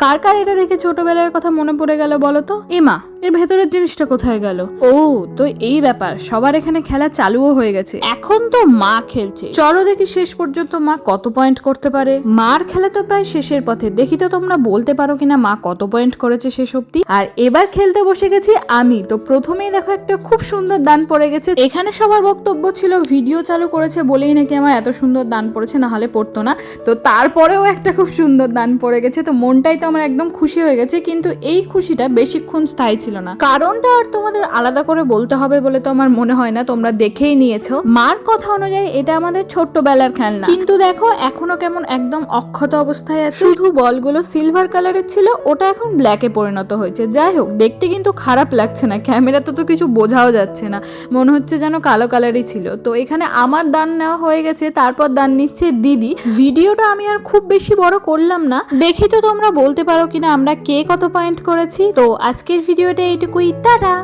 কার কার এটা দেখে ছোটবেলার কথা মনে পড়ে গেল বলো তো? এমা এর ভেতরের জিনিসটা কোথায় গেল? ও, তো এই ব্যাপার। সবার এখানে খেলা চালুও হয়ে গেছে। এখন তো মা খেলছে। চলো দেখি শেষ পর্যন্ত মা কত পয়েন্ট করতে পারে। মার খেলা তো প্রায় শেষের পথে। দেখি তো তোমরা বলতে পারো কিনা মা কত পয়েন্ট করেছে শেষ অব্দি আর এবার খেলতে বসে গেছি আমি। তো প্রথমেই দেখো একটা খুব সুন্দর দান পড়ে গেছে। এখানে সবার বক্তব্য ছিল, ভিডিও চালু করেছে বলেই নাকি আমার এত সুন্দর দান পড়েছে না হলে পড়তো না। তো তারপরেও একটা খুব সুন্দর দান পড়ে গেছে। তো মনটাই তো আমার একদম খুশি হয়ে গেছে। কিন্তু এই খুশিটা বেশিক্ষণ স্থায়ী ছিল না। কারণটা আর তোমাদের আলাদা করে বলতে হবে বলে তো আমার মনে হয় না, তোমরা দেখেই নিয়েছো। মার কথা অনুযায়ী এটা আমাদের ছোট্টবেলার খেলনা। কিন্তু দেখো, এখনও কেমন একদম অক্ষত অবস্থায় আছে। শুধু বলগুলো সিলভার কালারের ছিল, ওটা এখন ব্ল্যাকে পরিণত হয়েছে। যাই হোক, দেখতে কিন্তু খারাপ লাগছে না। ক্যামেরাতে তো কিছু বোঝাও যাচ্ছে না। মনে হচ্ছে যেন কালো কালারই ছিল। তো এখানে আমার দান নেওয়া হয়ে গেছে, তারপর দান নিচ্ছে দিদি। ভিডিওটা আমি আর খুব বেশি বড় করলাম না। দেখি তো তোমরা বলতে পারো কিনা আমরা কে কত পয়েন্ট করেছি। তো আজকের ভিডিওটা এইটুকুই টাটা